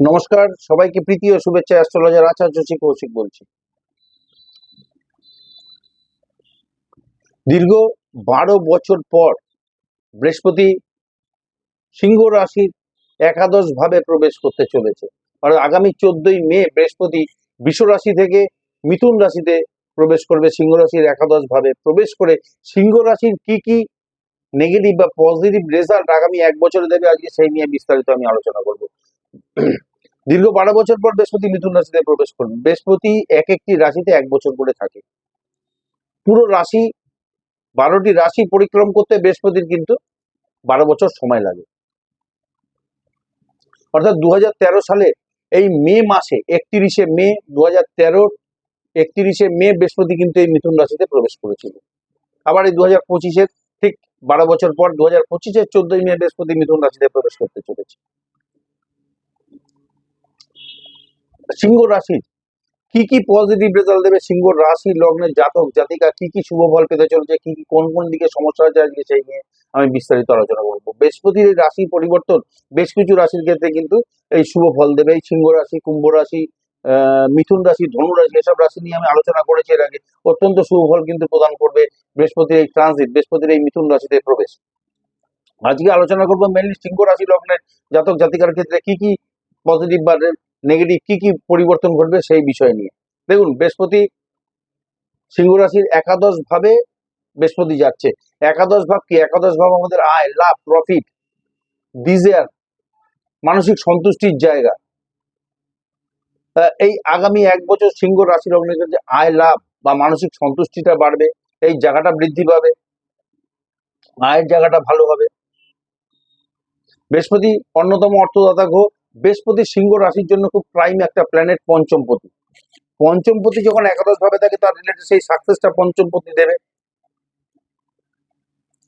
নমস্কার, সবাইকে প্রীতি ও শুভেচ্ছা অ্যাস্ট্রোলজার আচার্য শ্রী কৌশিক বলছি। দীর্ঘ বারো বছর পর বৃহস্পতি সিংহ রাশির একাদশ ভাবে প্রবেশ করতে চলেছে। আর আগামী চোদ্দই মে বৃহস্পতি বিশ্ব রাশি থেকে মিথুন রাশিতে প্রবেশ করবে। সিংহ রাশির একাদশ ভাবে প্রবেশ করে সিংহ রাশির কি কি নেগেটিভ বা পজিটিভ রেজাল্ট আগামী এক বছরে দেবে, আজকে সেই নিয়ে বিস্তারিত আমি আলোচনা করব। দীর্ঘ বারো বছর পর বৃহস্পতি মিথুন রাশিতে প্রবেশ করবে। বৃহস্পতি এক একটি রাশিতে এক বছর করে থাকে। পুরো রাশি, বারোটি রাশি পরিক্রম করতে বৃহস্পতির কিন্তু বারো বছর সময় লাগে। অর্থাৎ দু সালে এই মে মাসে, একত্রিশে মে দু হাজার তেরোর একত্রিশে মে বৃহস্পতি কিন্তু এই মিথুন রাশিতে প্রবেশ করেছিল। আবার এই দু হাজার পঁচিশের ঠিক বারো বছর পর দু হাজার পঁচিশের চোদ্দই মে বৃহস্পতি মিথুন রাশিতে প্রবেশ করতে চলেছে। সিংহ রাশি, কি কি পজিটিভ রেজাল্ট দেবে সিংহ রাশি, লগ্নের জাতক, জাতিকা, কি কি শুভ ফল পেতে চলেছে, কি কি, কোন কোন দিকে সমস্যা আছে আজকে সেই নিয়ে আমি বিস্তারিত আলোচনা করব। বৃহস্পতির রাশি পরিবর্তন, বেশ কিছু রাশির ক্ষেত্রে কিন্তু এই শুভ ফল দেবে। এই সিংহ রাশি, কুম্ভ রাশি মিথুন রাশি, ধনু রাশি, এসব রাশি নিয়ে আমি আলোচনা করেছি এর আগে। অত্যন্ত শুভ ফল কিন্তু প্রদান করবে বৃহস্পতির এই ট্রানজিট বৃহস্পতির এই মিথুন রাশিতে প্রবেশ। আজকে আলোচনা করব মেনলি সিংহ রাশি, লগ্নের জাতক, জাতিকার ক্ষেত্রে কি কি পজিটিভ বা নেগেটিভ কি কি পরিবর্তন ঘটবে সেই বিষয় নিয়ে। দেখুন, বৃহস্পতি সিংহ রাশির একাদশ ভাবে বৃহস্পতি যাচ্ছে। একাদশ ভাব কি? একাদশ ভাব আমাদের আয়, লাভ প্রফিট ডিজায়ার মানসিক সন্তুষ্টির জায়গা। এই আগামী এক বছর সিংহ রাশি লগ্নের যে আয়, লাভ বা মানসিক সন্তুষ্টিটা বাড়বে, এই জায়গাটা বৃদ্ধি পাবে, আয়ের জায়গাটা ভালো হবে। বৃহস্পতি অন্যতম অর্থদাতা গ্রহ বৃহস্পতি সিংহ রাশির জন্য খুব প্রাইম একটা প্ল্যানেট পঞ্চমপতি। পঞ্চমপতি যখন একাদশ ভাবে থাকে, তার রিলেটেড সেই সাকসেসটা পঞ্চমপতি দেবে।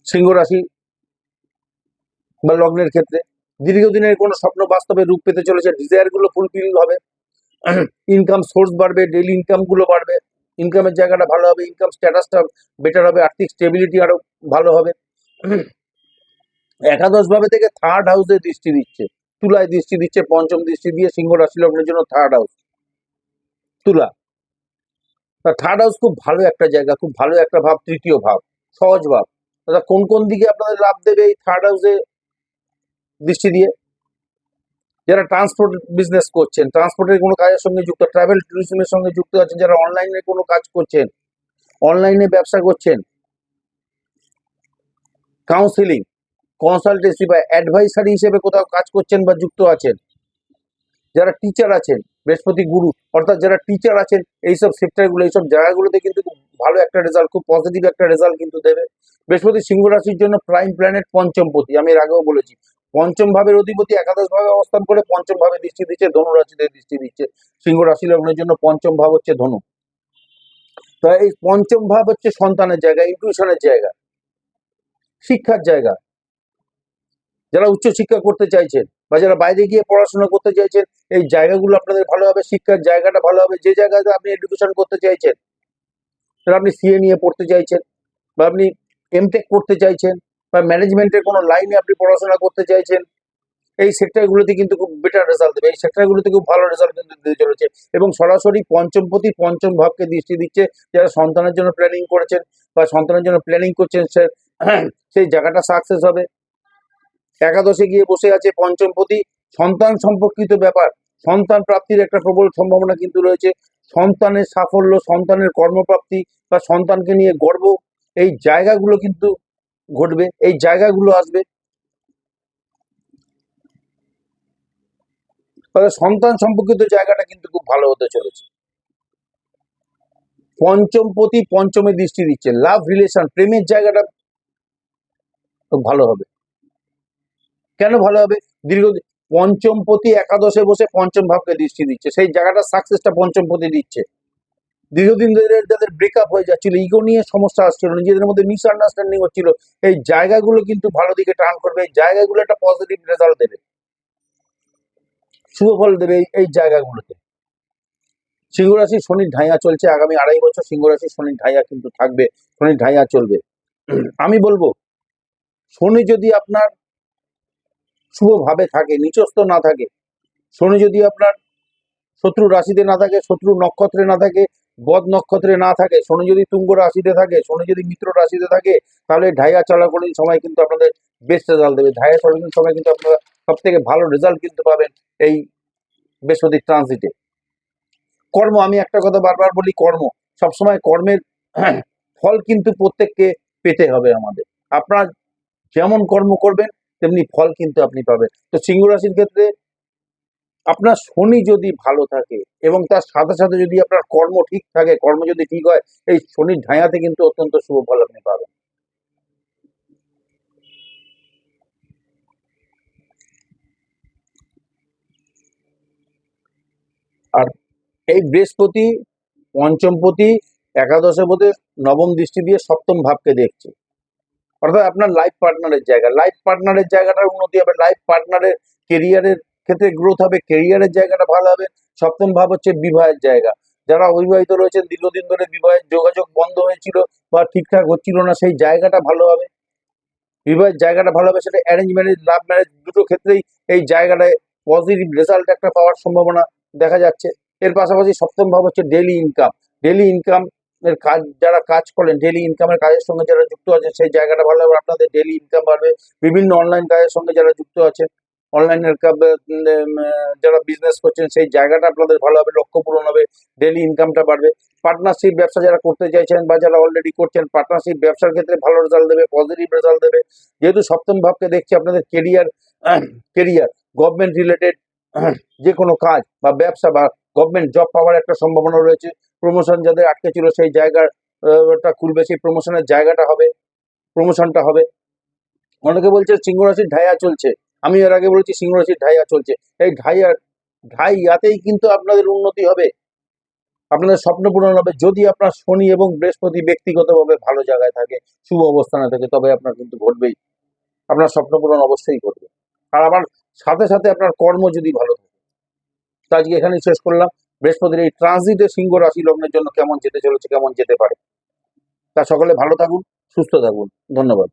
সিংহ রাশি বা লগ্নের ক্ষেত্রে। দীর্ঘদিনের কোনো স্বপ্ন বাস্তবে রূপ পেতে চলেছে ডিজায়ারগুলো ফুলফিল হবে। ইনকাম সোর্স বাড়বে ডেইলি ইনকামগুলো বাড়বে। ইনকামের জায়গাটা ভালো হবে ইনকাম স্ট্যাটাসটা বেটার হবে, আর্থিক স্টেবিলিটি আরও ভালো হবে। একাদশ ভাবে থেকে থার্ড হাউসে দৃষ্টি দিচ্ছে। তুলায় দৃষ্টি দিচ্ছে, পঞ্চম দৃষ্টি দিয়ে সিংহ রাশি লগ্নের জন্য থার্ড হাউস তুলা। তা থার্ড হাউস খুব ভালো একটা জায়গা, খুব ভালো একটা ভাব, তৃতীয় ভাব, সহজ ভাব। অর্থাৎ কোন কোন দিকে আপনাদের লাভ দেবে এই থার্ড হাউসে দৃষ্টি দিয়ে? যারা ট্রান্সপোর্ট বিজনেস করছেন ট্রান্সপোর্টের কোনো কাজের সঙ্গে যুক্ত ট্রাভেল ট্যুরিজমের সঙ্গে যুক্ত আছেন, যারা অনলাইনে কোনো কাজ করছেন অনলাইনে ব্যবসা করছেন কাউন্সিলিং কনসালটেন্সি বা অ্যাডভাইসারি হিসেবে কোথাও কাজ করছেন বা যুক্ত আছেন, যারা টিচার আছেন, বৃহস্পতি গুরু, অর্থাৎ যারা টিচার আছেন, এইসব সেক্টরগুলো এইসব জায়গাগুলোতে কিন্তু ভালো একটা রেজাল্ট খুব পজিটিভ একটা রেজাল্ট কিন্তু দেবে। বৃহস্পতি সিংহ রাশির জন্য প্রাইম প্ল্যানেট পঞ্চমপতি, আমি এর আগেও বলেছি, পঞ্চম ভাবের অধিপতি একাদশ ভাবে অবস্থান করে পঞ্চম ভাবে দৃষ্টি দিচ্ছে, ধনু রাশিতে দৃষ্টি দিচ্ছে। সিংহ রাশি লগ্নের জন্য পঞ্চম ভাব হচ্ছে ধনু। তো এই পঞ্চম ভাব হচ্ছে সন্তানের জায়গা ইনটিউশনের জায়গা, শিক্ষার জায়গা। যারা উচ্চ শিক্ষা করতে চাইছেন বা যারা বাইরে গিয়ে পড়াশোনা করতে চাইছেন, এই জায়গাগুলো আপনাদের ভালো হবে, শিক্ষার জায়গাটা ভালো হবে, যে জায়গাতে আপনি এডুকেশন করতে চাইছেন ধরো আপনি সিএ নিয়ে পড়তে চাইছেন বা আপনি এমটেক করতে চাইছেন বা ম্যানেজমেন্টের কোনো লাইনে আপনি পড়াশোনা করতে চাইছেন, এই সেক্টরগুলোতে কিন্তু খুব বেটার রেজাল্ট দেবে। এই সেক্টরগুলোতে খুব ভালো রেজাল্ট কিন্তু দিতে চলেছে এবং সরাসরি পঞ্চম প্রতি পঞ্চম ভাবকে দৃষ্টি দিচ্ছে যারা সন্তানের জন্য প্ল্যানিং করেছেন বা সন্তানের জন্য প্ল্যানিং করছেন, সে, সেই জায়গাটা সাকসেস হবে। একাদশে গিয়ে বসে আছে পঞ্চম পঞ্চমপতি সন্তান সম্পর্কিত ব্যাপার। সন্তান প্রাপ্তির একটা প্রবল সম্ভাবনা কিন্তু রয়েছে। সন্তানের সাফল্য, সন্তানের কর্মপ্রাপ্তি বা সন্তানকে নিয়ে গর্ব, এই জায়গাগুলো কিন্তু ঘটবে, এই জায়গাগুলো আসবে। সন্তান সম্পর্কিত জায়গাটা কিন্তু খুব ভালো হতে চলেছে। পঞ্চম পঞ্চমপতি পঞ্চমে দৃষ্টি দিচ্ছে। লাভ রিলেশন, প্রেমের জায়গাটা খুব ভালো হবে। কেন ভালো হবে? দীর্ঘদিন পঞ্চমপতি একাদশে বসে পঞ্চম ভাবকে দৃষ্টি দিচ্ছে। সেই জায়গাটা সাকসেসটা পঞ্চমপতি দিচ্ছে। দীর্ঘদিন ধরে যাদের ব্রেকআপ হয়ে যাচ্ছিল ইগো নিয়ে সমস্যা আসছিল, নিজেদের মধ্যে মিসআন্ডারস্ট্যান্ডিং হচ্ছিল। এই জায়গাগুলো কিন্তু ভালো দিকে টার্ন করবে, এই জায়গাগুলো একটা পজিটিভ রেজাল্ট দেবে। শুভ ফল দেবে এই- জায়গাগুলোতে। সিংহ রাশি শনির ঢাইয়া চলছে, আগামী আড়াই বছর সিংহ রাশি শনির ঢাইয়া কিন্তু থাকবে, শনির ঢাইয়া চলবে। আমি বলব, শনি যদি আপনার শুভ ভাবে থাকে, নিচস্থ না থাকে। শনি যদি আপনার শত্রু রাশিতে না থাকে, শত্রু নক্ষত্রে না থাকে, বদ নক্ষত্রে না থাকে, শনি যদি তুঙ্গ রাশিতে থাকে, শনি যদি মিত্র রাশিতে থাকে, তাহলে ঢাইয়া চলাকালীন সময় কিন্তু আপনাদের বেস্ট রেজাল্ট দেবে। ঢাইয়া চলাকালীন সময় কিন্তু আপনারা সব থেকে ভালো রেজাল্ট কিন্তু পাবেন এই বৃহস্পতি ট্রানজিটে কর্ম, আমি একটা কথা বারবার বলি, কর্ম। সবসময় কর্মের ফল কিন্তু প্রত্যেককে পেতে হবে আমাদের। আপনার যেমন কর্ম করবেন তেমনি ফল কিন্তু আপনি পাবেন। তো সিংহ রাশির ক্ষেত্রে আপনার শনি যদি ভালো থাকে এবং তার সাথে সাথে যদি আপনার কর্ম ঠিক থাকে, কর্ম যদি ঠিক হয়, এই শনির ঢায়াতে কিন্তু অত্যন্ত শুভ ফল আপনি পাবেন। আর এই বৃহস্পতি পঞ্চমপতি একাদশে পতি নবম দৃষ্টি দিয়ে সপ্তম ভাবকে দেখছে। অর্থাৎ আপনার লাইফ পার্টনারের জায়গা। লাইফ পার্টনারের জায়গাটার উন্নতি হবে। লাইফ পার্টনারের কেরিয়ারের ক্ষেত্রে গ্রোথ হবে। কেরিয়ারের জায়গাটা ভালো হবে। সপ্তম ভাব হচ্ছে বিবাহের জায়গা। যারা অবিবাহিত রয়েছেন, দীর্ঘদিন ধরে বিবাহের যোগাযোগ বন্ধ হয়েছিল বা ঠিকঠাক হচ্ছিল না, সেই জায়গাটা ভালো হবে। বিবাহের জায়গাটা ভালো হবে, সেটা অ্যারেঞ্জ ম্যারেজ লাভ ম্যারেজ দুটো ক্ষেত্রেই এই জায়গাটায় পজিটিভ রেজাল্ট একটা পাওয়ার সম্ভাবনা দেখা যাচ্ছে। এর পাশাপাশি সপ্তম ভাব হচ্ছে ডেলি ইনকাম ডেলি ইনকাম এর কাজ, যারা কাজ করেন ডেলি ইনকামের কাজের সঙ্গে যারা যুক্ত আছে, সেই জায়গাটা ভালো হবে। আপনাদের ডেলি ইনকাম বাড়বে। বিভিন্ন অনলাইন কাজের সঙ্গে যারা যুক্ত আছে অনলাইনের যারা বিজনেস করছেন, সেই জায়গাটা আপনাদের ভালো হবে, লক্ষ্য পূরণ হবে ডেলি ইনকামটা বাড়বে। পার্টনারশিপ ব্যবসা যারা করতে চাইছেন বা যারা অলরেডি করছেন পার্টনারশিপ ব্যবসার ক্ষেত্রে ভালো রেজাল্ট দেবে পজিটিভ রেজাল্ট দেবে। যেহেতু সপ্তম ভাবকে দেখছি, আপনাদের কেরিয়ার কেরিয়ার গভর্নমেন্ট রিলেটেড যে কোনো কাজ বা ব্যবসা বা গভর্নমেন্ট জব পাওয়ার একটা সম্ভাবনা রয়েছে। প্রমোশন যাদের আটকে ছিল সেই জায়গাটা খুলবে, সেই প্রমোশনের জায়গাটা হবে প্রমোশনটা হবে। অনেকে বলছে সিংহ রাশির ঢাইয়া চলছে। আমি এর আগে বলেছি সিংহ রাশির ঢাইয়া চলছে। এই ঢাইয়া, ঢাইয়াতেই কিন্তু আপনাদের উন্নতি হবে। আপনাদের স্বপ্ন পূরণ হবে। যদি আপনার শনি এবং বৃহস্পতি ব্যক্তিগতভাবে ভালো জায়গায় থাকে, শুভ অবস্থানে থাকে, তবে আপনার কিন্তু ঘটবেই। আপনার স্বপ্ন পূরণ অবশ্যই ঘটবে। আর আবার সাথে সাথে আপনার কর্ম যদি ভালো থাকে। তো আজকে এখানেই শেষ করলাম। বৃহস্পতির এই ট্রানজিটে সিংহ রাশি লগ্নের জন্য কেমন যেতে চলেছে, কেমন যেতে পারে। তা সকলে ভালো থাকুন, সুস্থ থাকুন। ধন্যবাদ।